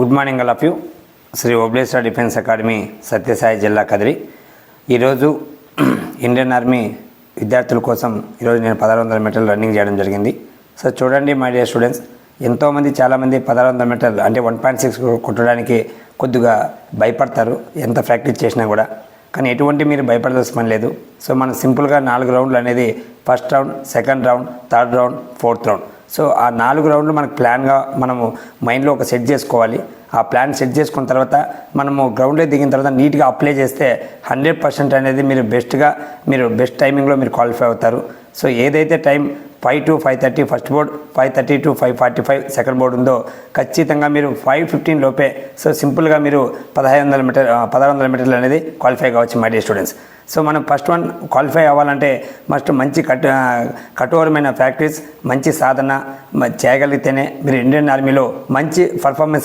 Good morning all of you. Shri Obleshwara defence academy Sathya Sai జిల్లా కదిరి. ఈరోజు Indian army విద్యార్థుల కోసం ఈరోజు నేను పదహారు వందల మీటర్లు రన్నింగ్ చేయడం జరిగింది. సో చూడండి మై డియర్ స్టూడెంట్స్ ఎంతోమంది చాలామంది పదహారు వందల మీటర్లు అంటే వన్ పాయింట్ సిక్స్ కొట్టడానికి కొద్దిగా భయపడతారు ఎంత ప్రాక్టీస్ చేసినా కూడా. కానీ ఎటువంటి మీరు భయపడాల్సిన పని లేదు. సో మనం సింపుల్గా నాలుగు రౌండ్లు అనేది first round second round third round fourth round. So ఆ నాలుగు రౌండ్లు మనకు ప్లాన్గా మనము మైండ్లో ఒక సెట్ చేసుకోవాలి. ఆ ప్లాన్ సెట్ చేసుకున్న తర్వాత మనము గ్రౌండ్లో దిగిన తర్వాత నీట్గా అప్లై చేస్తే హండ్రెడ్ పర్సెంట్ అనేది మీరు బెస్ట్గా మీరు బెస్ట్ టైమింగ్లో మీరు క్వాలిఫై అవుతారు. సో ఏదైతే time five to five thirty first board five thirty to five forty five second board ఉందో ఖచ్చితంగా మీరు ఫైవ్ ఫిఫ్టీన్ లోపే సో సింపుల్గా మీరు పదహైదు వందల మీటర్ పదహారు వందల మీటర్లు అనేది క్వాలిఫై కావచ్చు మై డియర్ స్టూడెంట్స్. సో మనం ఫస్ట్ వన్ క్వాలిఫై అవ్వాలంటే ఫస్ట్ మంచి కట్ కఠోరమైన ప్రాక్టీస్ మంచి సాధన చేయగలిగితేనే మీరు ఇండియన్ ఆర్మీలో మంచి పర్ఫార్మెన్స్